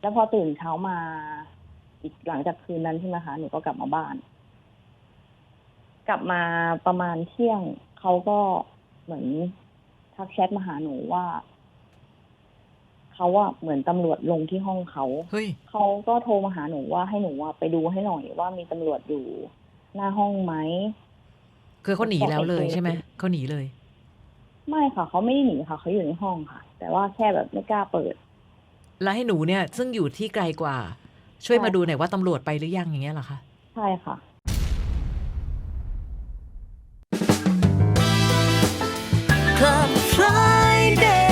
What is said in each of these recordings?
แล้วพอตื่นเช้ามา อีกหลังจากคืนนั้นใช่ไหมคะหนูก็กลับมาบ้าน กลับมาประมาณเที่ยงเขาก็เหมือนทักแชทมาหาหนูว่าเขาอะเหมือนตำรวจลงที่ห้องเขาเฮ้ยเขาก็โทรมาหาหนูว่าให้หนูอะไปดูให้หน่อยว่ามีตำรวจอยู่หน้าห้องไหมคือเขาหนีแล้วเลยใช่ไหมเขาหนีเลย ไม่ค่ะเขาไม่ได้หนีค่ะเขาอยู่ในห้องค่ะ แต่ว่าแค่แบบไม่กล้าเปิด แล้วให้หนูเนี่ย ซึ่งอยู่ที่ไกลกว่า ช่วยใช่มาดูหน่อยว่าตำรวจไปหรือยังอย่างเงี้ยเหรอคะใช่ค่ะ Club Friday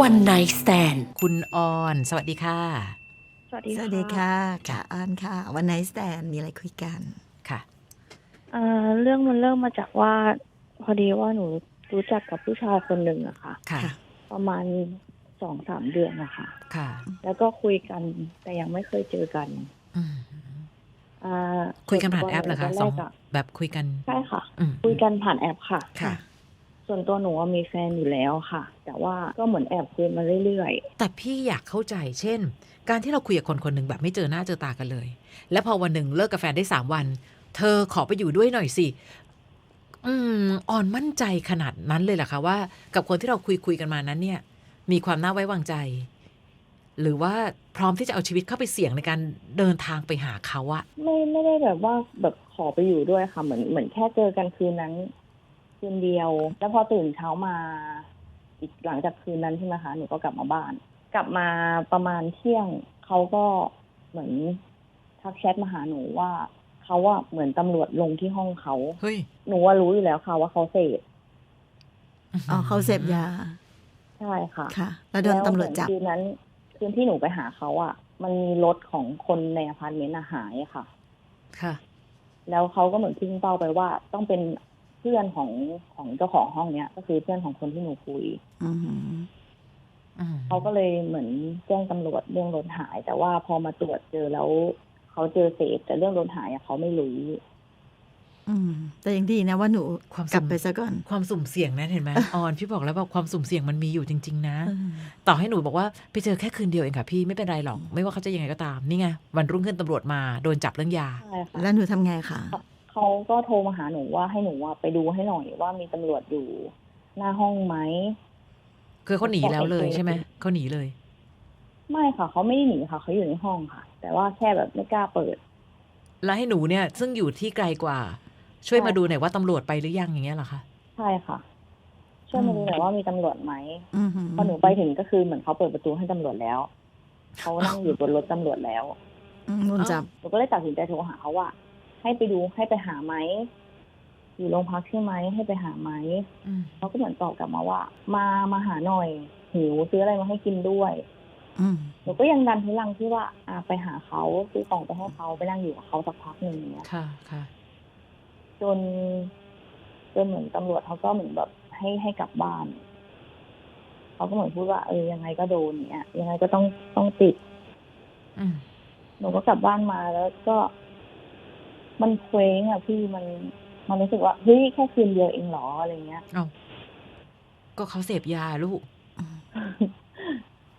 วันไนสแตนคุณออน สวัสดีค่ะ สวัสดีสวัสดีค่ะค่ะอ้อนค่ะ วันไหนสแตนมีอะไรคุยกันค่ะอ่าเรื่องมันเริ่มมาจากว่า พอดีว่าหนูรู้จักกับผู้ชายคนหนึ่งอะค่ะ ค่ะค่ะประมาณ สองสามเดือนนะคะค่ะ แล้วก็คุยกันแต่ยังไม่เคยเจอกันอืมอ่าคุยกันผ่านแอปเหรอคะตนสแรองกอะแบบคุยกันใช่ค่ะอืมคุยกันผ่านแอปค่ะค่ะ ส่วนตัวหนูว่ามีแฟนอยู่แล้วค่ะ แต่ว่าก็เหมือนแอบคุยมาเรื่อยแต่พี่อยากเข้าใจเช่น การที่เราคุยกับคนคนหนึ่งแบบไม่เจอหน้าเจอตากันเลย แล้วพอวันหนึ่งเลิกกับแฟนได้สามวัน เธอขอไปอยู่ด้วยหน่อยสิอืมอ่อนมั่นใจขนาดนั้นเลยเหรอคะว่า กับคนที่เราคุยคุยกันมานั้นเนี่ย มีความน่าไว้วางใจ หรือว่าพร้อมที่จะเอาชีวิตเข้าไปเสี่ยงในการเดินทางไปหาเขาอะๆไม่ไม่ได้แบบว่าแบบขอไปอยู่ด้วยค่ะเหมือนเหมือนแค่เจอกันคืนนั้น คืนเดียว แล้วพอตื่นเช้ามาอีกหลังจากคืนนั้นใช่ไหมคะหนูก็กลับมาบ้าน กลับมาประมาณเที่ยงเขาก็เหมือนทักแชทมาหาหนูว่าเขาว่าเหมือนตำรวจลงที่ห้องเขาเฮ้ยหนูว่ารู้อยู่แล้วค่ะว่าเขาเสพอ๋อเขาเสพยาใช่ค่ะค่ะ แล้วโดนตำรวจจับแล้เหมือนคืนนั้นคืนที่หนูไปหาเขาอะ มันมีรถของคนในอพาร์ตเมนต์อะหายอะค่ะ ค่ะ แล้วเขาก็เหมือนทิ้งเป้าไปว่า ต้องเป็นเพื่อนของของเจ้าของห้องเนี้ย ก็คือเพื่อนของคนที่หนูคุยอือหืออืมเขาก็เลยเหมือนแจ้งตำรวจเรื่องรถหาย แต่ว่าพอมาตรวจเจอแล้วเขาเจอเศษแต่เรื่องรถหายอะเขาไม่รู้อืม แต่ยังดีนะว่าหนูความกลับสุ่มไปซะก่อน ความสุ่มเสี่ยงนั้นเห็นไหมออนพี่บอกแล้วว่าความสุ่มเสี่ยงมันมีอยู่จริง ๆ นะเออต่อให้หนูบอกว่าไปเจอแค่คืนเดียวเองค่ะพี่ไม่เป็นไรหรอก ไม่ว่าเขาจะยังไงก็ตามนี่ไงวันรุ่งขึ้นตำรวจมาโดนจับเรื่องยาใช่ค่ะแล้วหนูทำไงคะเขาก็โทรมาหาหนูว่าให้หนูอะไปดูให้หน่อยว่ามีตำรวจอยู่ หน้าห้องไหมคือเขาหนีแล้วเลยใช่ไหมเขาหนีเลย ไม่ค่ะเขาไม่ได้หนีค่ะเขาอยู่ในห้องค่ะ แต่ว่าแค่แบบไม่กล้าเปิด แล้วให้หนูเนี่ย ซึ่งอยู่ที่ไกลกว่า ช่วยใช่มาดูหน่อยว่าตำรวจไปหรือยังอย่างเงี้ยเหรอคะใช่ค่ะ ช่วยมาดูหน่อยว่ามีตำรวจไหมอือหือพอหนูไปถึงก็คือเหมือนเขาเปิดประตูให้ตำรวจแล้วเขานั่งอยู่บนรถตำรวจแล้วอืมโดนจับหนูก็เลยตัดสินใจโทรหาเขาว่า ให้ไปดูให้ไปหาไหมอยู่โรงพักใช่ไหมให้ไปหาไหมอืมเขาก็เหมือนตอบกลับมาว่า มามาหาหน่อยหิวซื้ออะไรมาให้กินด้วยอืมหนูก็ยังดันทุลังที่ว่า อ่าไปหาเขาซื้อของไปให้เขาไปนั่งอยู่กับเขาสักพักหนึ่งอย่างเนี้ยค่ะค่ะ จนจนเหมือนตำรวจเขาก็เหมือนแบบให้ให้กลับบ้านเขาก็เหมือนพูดว่าเออยังไงก็โดนเนี่ยยังไงก็ต้องต้องติดอืมหนูก็กลับบ้านมาแล้วก็มันเคว้งอะพี่มันมันรู้สึกว่าเฮ้ยแค่คืนเดียวเองเหรออะไรเงี้ยเอาก็เขาเสพยาลูก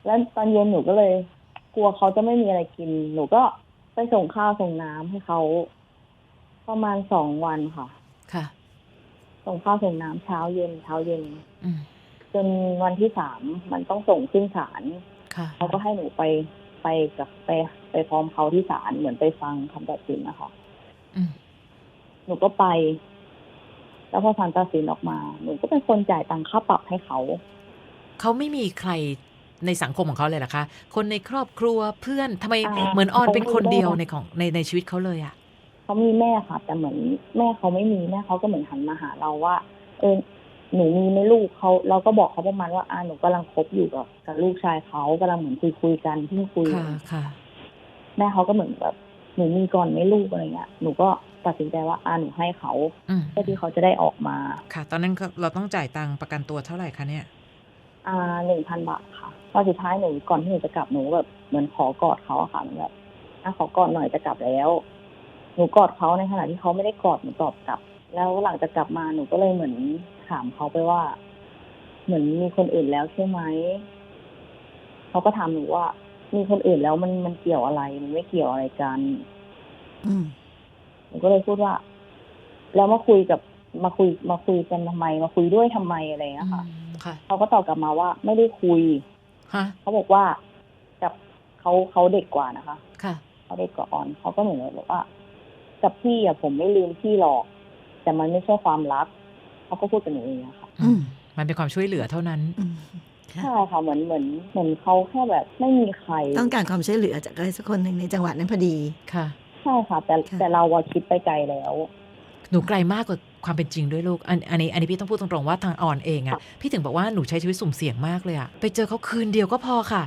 แล้วตอนเย็นหนูก็เลย กลัวเขาจะไม่มีอะไรกิน หนูก็ไปส่งข้าวส่งน้ำให้เขา ประมาณสองวันค่ะ ค่ะ ส่งข้าวส่งน้ำเช้าเย็นเช้าเย็นอืมจนวันที่สามมันต้องส่งขึ้นศาลค่ะเขาก็ให้หนูไปไปกับไปไปพร้อมเขาที่ศาลเหมือนไปฟังคำตัดสินนะคะอืมหนูก็ไป แล้วพอศาลตัดสินออกมา หนูก็เป็นคนจ่ายตังค่าปรับให้เขา เขาไม่มีใครในสังคมของเขาเลยเหรอคะ คนในครอบครัวเพื่อนทำไมอ่าเหมือนออนเป็นคนเขาไม่ได้เดียวในของในในชีวิตเขาเลยอะ เขามีแม่ค่ะ แต่เหมือนแม่เขาไม่มีแม่เขาก็เหมือนหันมาหาเราว่า เออหนูมีไหม่ลูกเขาเราก็บอกเขาประมาณว่าอ่าหนูกำลังคบอยู่กับกับลูกชายเขากำลังเหมือนคุยคุยๆกันเพิ่งคุยค่ะค่ะ แม่เขาก็เหมือนแบบหนูมีก่อนไหม่ลูกอะไรเงี้ยหนูก็ตัดสินใจว่าอ่าหนูให้เขาอืมเพื่อที่เขาจะได้ออกมา ค่ะ ตอนนั้นก็เราต้องจ่ายตังค์ประกันตัวเท่าไหร่คะเนี่ย อ่าหนึ่งพันบาทค่ะพอสุดท้ายหนูก่อนที่หนูจะกลับหนูแบบเหมือนขอกอดเขาอะค่ะเหมือนแบบอะขอกอดหน่อยจะกลับแล้ว หนูกอดเขาในขณะที่เขาไม่ได้กอดหนูตอบกลับ แล้วหลังจากกลับมาหนูก็เลยเหมือนถามเขาไปว่า เหมือนมีคนอื่นแล้วใช่ไหมเขเขาก็ถามหนูว่า มีคนอื่นแล้วมันมันเกี่ยวอะไรมันไม่เกี่ยวอะไรกันอืมหนูก็เลยพูดว่า แล้วมาคุยกับมาคุยมาคุยกันทำไม มาคุยด้วยทำไมอะไรอย่างเงี้ยค่ะอืมค่ะเขาก็ตอบกลับมาว่า ไม่ได้คุยฮะเขาบอกว่ากับเขาเขาเด็กกว่านะคะ ค่ะเขาเด็กกว่าออนเขาก็เหมือนแบบว่า กับพี่อะผมไม่ลืมพี่หรอก แต่มันไม่ใช่ความรักเขาก็พูดกับหนูอย่างเงี้ยค่ะอืมมันเป็นความช่วยเหลือเท่านั้น อืมค่ะ ใช่ค่ะเหมือนเหมือนเหมือนเขาแค่แบบไม่มีใครต้องการความช่วยเหลือจากใครสักคนหนึ่งในจังหวะนั้นพอดี ค่ะ ใช่ค่ะ แต่ค่ะ แต่เราอะคิดไปไกลแล้ว หนูไกลมากกว่าความเป็นจริงด้วยลูก อันอันนี้อันนี้พี่ต้องพูดตรงๆว่าทางออนเองอะค่ะ พี่ถึงบอกว่าหนูใช้ชีวิตสุ่มเสี่ยงมากเลยอะไปเจอเขาคืนเดียวก็พอค่ะ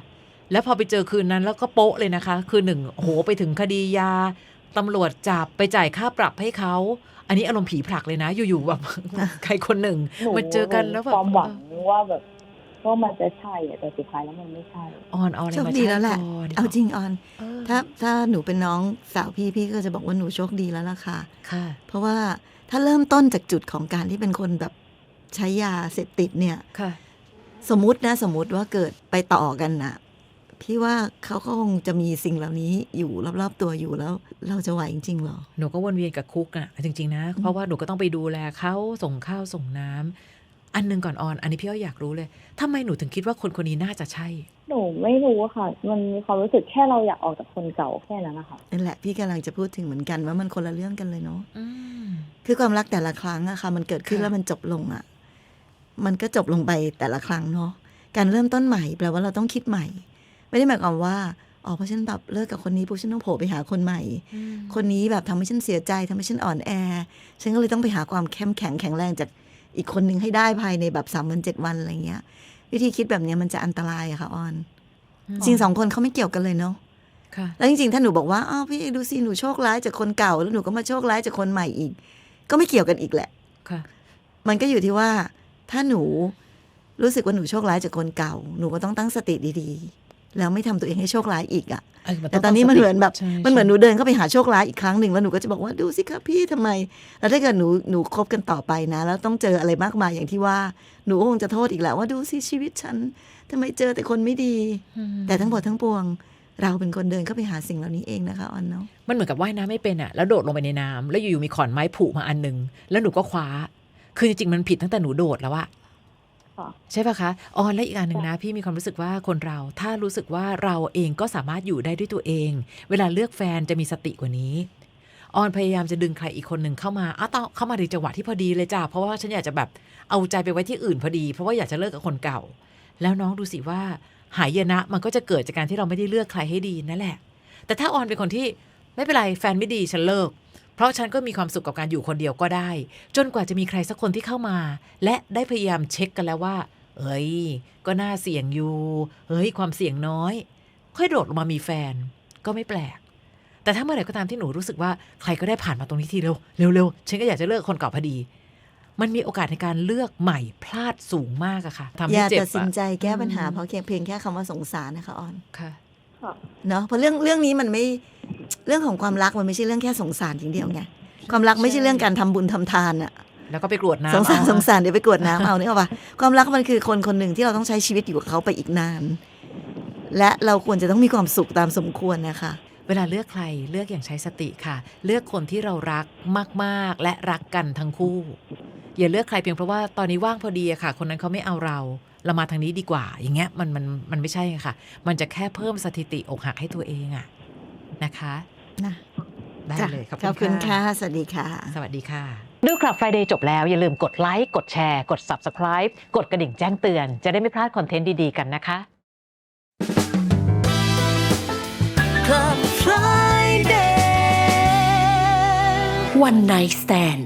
แล้วพอไปเจอคืนนั้นแล้วก็โป๊ะเลยนะคะ คือหนึ่งโอ้โหไปถึงคดียา ตำรวจจับไปจ่ายค่าปรับให้เขา อันนี้อารมณ์ผีผลักเลยนะ อยู่ๆแบบใครคนหนึ่งหนูมาเจอกันแล้วแบบความหวังว่าแบบว่ามันจะใช่อะแต่สุดท้ายแล้วมันไม่ใช่ออนเอาอะไรโชคมาดีใช้แล้วแหละก่อนเอาจริงออนเออถ้าถ้าหนูเป็นน้องสาวพี่พี่ก็จะบอกว่าหนูโชคดีแล้วล่ะค่ะค่ะ เพราะว่าถ้าเริ่มต้นจากจุดของการที่เป็นคนแบบใช้ยาเสพติดเนี่ยค่ะ สมมตินะสมมติว่าเกิดไปต่อกันน่ะ พี่ว่าเขาก็คงจะมีสิ่งเหล่านี้อยู่รอบๆตัวอยู่แล้ว เราจะไหวจริงๆหรอ หนูก็วนเวียนกับคุกอะจริง ๆ นะ เพราะว่าหนูก็ต้องไปดูแลเขาส่งข้าวส่งน้ำอันหนึงก่อนออน อันนี้พี่ก็อยากรู้เลยทำไมหนูถึงคิดว่าคนคนนี้น่าจะใช่ หนูไม่รู้อะค่ะ มันมีความรู้สึกแค่เราอยากออกจากคนเก่าแค่นั้นนะคะนั่นแหละพี่กำลังจะพูดถึงเหมือนกันว่ามันคนละเรื่องกันเลยเนาะอืมคือความรักแต่ละครั้งอะค่ะ มันเกิดขึ้นค่ะแล้วมันจบลงอะมันก็จบลงไปแต่ละครั้งเนาะการเริ่มต้นใหม่แปลว่าเราต้องคิดใหม่ ไม่ได้หมายความว่าอ๋อเพราะฉันแบบเลิกกับคนนี้ปุ๊บฉันต้องโผล่ไปหาคนใหม่อืมคนนี้แบบทำให้ฉันเสียใจทำให้ฉันอ่อนแอ ฉันก็เลยต้องไปหาความเข้มแข็งแข็งแรงจากอีกคนนึงให้ได้ภายในแบบสามวันเจ็ดวันอะไรเงี้ย วิธีคิดแบบเนี้ยมันจะอันตรายอะค่ะออนจริงสองคนเขาไม่เกี่ยวกันเลยเนาะค่ะแล้วจริงๆ ถ้าหนูบอกว่าอ้าวพี่ดูสิหนูโชคร้ายจากคนเก่า แล้วหนูก็มาโชคร้ายจากคนใหม่อีก ก็ไม่เกี่ยวกันอีกแหละค่ะ มันก็อยู่ที่ว่า ถ้าหนูรู้สึกว่าหนูโชคร้ายจากคนเก่า หนูก็ต้องตั้งสติดีๆ แล้วไม่ทำตัวเองให้โชคร้ายอีกอะเอ้ยมัแต่งตอนนี้มันเหมือนแบบใช่มันเหมือนหใช่นูเดินเข้าไปหาโชคร้ายอีกครั้งหนึ่งแล้วหนูก็จะบอกว่าดูสิครับพี่ทำไม แล้วถ้าเกิดหนูหนูคบกันต่อไปนะ แล้วต้องเจออะไรมากมายอย่างที่ว่าหนูก็คงจะโทษอีกแหละว่าดูสิชีวิตฉันทำไมเจอแต่คนไม่ดีอืมแต่ทั้งหมดทั้งปวง เราเป็นคนเดินเข้าไปหาสิ่งเหล่านี้เองนะคะออนเนาะมันเหมือนกับว่ายน้ำไม่เป็นอะแล้วโดดลงไปในน้ำแล้วอยู่ๆมีขอนไม้ผุมาอันหนึงแล้วหนูก็คว้าคือจริงๆมันผิดตั้งแต่หนูโดดแล้วอะค่ะ ใช่ปะคะอ๋อและอีกอันหนึ่งนะ พี่มีความรู้สึกว่าคนเรา ถ้ารู้สึกว่าเราเองก็สามารถอยู่ได้ด้วยตัวเอง เวลาเลือกแฟนจะมีสติกว่านี้ออนพยายามจะดึงใครอีกคนหนึ่งเข้ามาอ้าวต้องเข้ามาในจังหวะที่พอดีเลยจ้าเพราะว่าฉันอยากจะแบบเอาใจไปไว้ที่อื่นพอดี เพราะว่าอยากจะเลิกกับคนเก่า แล้วน้องดูสิว่าหายนะมันก็จะเกิดจากการที่เราไม่ได้เลือกใครให้ดีนั่นแหละ แต่ถ้าออนเป็นคนที่ไม่เป็นไรแฟนไม่ดีฉันเลิก เพราะฉันก็มีความสุขกับการอยู่คนเดียวก็ได้ จนกว่าจะมีใครสักคนที่เข้ามา และได้พยายามเช็คกันแล้วว่า เอ้ย ก็น่าเสี่ยงอยู่เฮ้ย ความเสี่ยงน้อย ค่อยโดดลงมามีแฟน ก็ไม่แปลก แต่ถ้าเมื่อไหร่ก็ตามที่หนูรู้สึกว่าใครก็ได้ผ่านมาตรงนี้ทีเร็วเร็วเร็วฉันก็อยากจะเลิกคนเก่าพอดี มันมีโอกาสในการเลือกใหม่พลาดสูงมากอะค่ะทำอให้ย่าเจ็บตัดสินใจแก้ปัญหาอืมเพราะเพียงแค่คำว่าสงสารนะคะออนค่ะค่ะ เนาะเพราะเรื่องเรื่องนี้มันไม่ เรื่องของความรักมันไม่ใช่เรื่องแค่สงสารอย่างเดียวไงความรักไม่ใช่เรื่องการทำบุญทำทานอะแล้วก็ไปกรวดน้ำสงสารเอสงสารเดี๋ยวไปกรวดน้ำเอาเนี่ยป่ะความรักมันคือคนคนหนึ่งที่เราต้องใช้ชีวิตอยู่กับเขาไปอีกนาน และเราควรจะต้องมีความสุขตามสมควรนะคะเวลาเลือกใครเลือกอย่างใช้สติค่ะ เลือกคนที่เรารักมากๆ และรักกันทั้งคู่ อย่าเลือกใครเพียงเพราะว่าตอนนี้ว่างพอดีอะค่ะ คนนั้นเขาไม่เอาเราเรามาทางนี้ดีกว่า อย่างเงี้ยมันมันมันไม่ใช่อะค่ะ มันจะแค่เพิ่มสถิติอกหักให้ตัวเองอะ นะคะนะได้จ้ะเลยขอบคุณค่ะ สวัสดีค่ะ สวัสดีค่ะ ดูคลับ Friday จบแล้ว อย่าลืมกดไลค์กดแชร์ กด Subscribe กดกระดิ่งแจ้งเตือนจะได้ไม่พลาดคอนเทนต์ดี ๆ กันนะคะ Club Friday One Night Stand